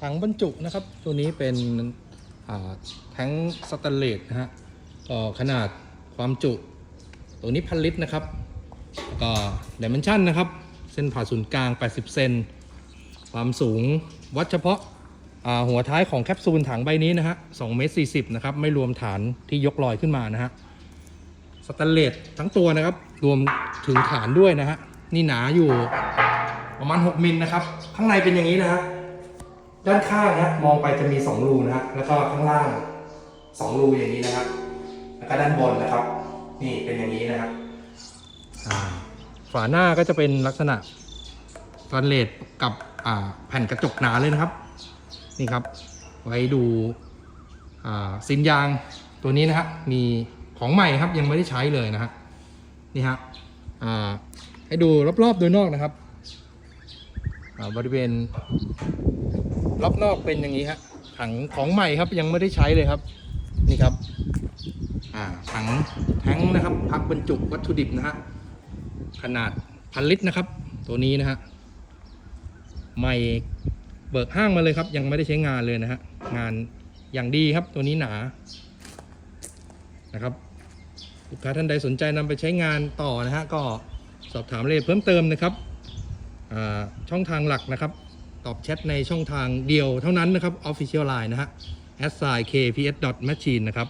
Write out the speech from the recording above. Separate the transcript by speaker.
Speaker 1: ถังบรรจุนะครับ ตัวนี้เป็นอ่าแท้งสแตนเลสนะฮะก็ขนาดความจุ ตัวนี้พันลิตรนะครับก็ดิเมนชันนะครับ เส้นผ่าศูนย์กลาง 80 เซนความสูงวัดเฉพาะาหัวท้ายของแคปซูลถังใบนี้นะฮะ2เมตร40นะครับ ไม่รวมฐานที่ยกลอยขึ้นมานะฮะสแตนเลสทั้งตัวนะครับ รวมถึงฐานด้วยนะฮะ นี่หนาอยู่ประมาณ 6 มิลนะครับ ข้างในเป็นอย่างนี้นะฮะ ด้านข้างนะมองไปจะมี 2 รูนะฮะแล้วก็ข้างล่าง 2 รูอย่างนี้นะครับ แล้วก็ด้านบนนะครับ นี่เป็นอย่างนี้นะครับฝาหน้าก็จะเป็นลักษณะสแตนเลสกับแผ่นกระจกหนาเลยนะครับ นี่ครับ ไว้ดูซินยางตัวนี้นะฮะมีของใหม่ครับยังไม่ได้ใช้เลยนะฮะนี่ฮะให้ดูรอบๆโดยนอกนะครับบริเวณ รอบนอกเป็นอย่างนี้ฮะถังของใหม่ครับยังไม่ได้ใช้เลยครับ นี่ครับ อ่าถังแท้งนะครับ พักบรรจุวัตถุดิบนะฮะขนาดพันลิตรนะครับ ตัวนี้นะฮะใหม่เบิกห้างมาเลยครับ ยังไม่ได้ใช้งานเลยนะฮะงานอย่างดีครับตัวนี้หนานะครับลูกค้าท่านใดสนใจนำไปใช้งานต่อนะฮะก็สอบถามรายละเอียดเพิ่มเติมนะครับช่องทางหลักนะครับ ตอบแชทในช่องทางเดียวเท่านั้นนะครับ Official Line นะฮะ s i kps machine นะครับ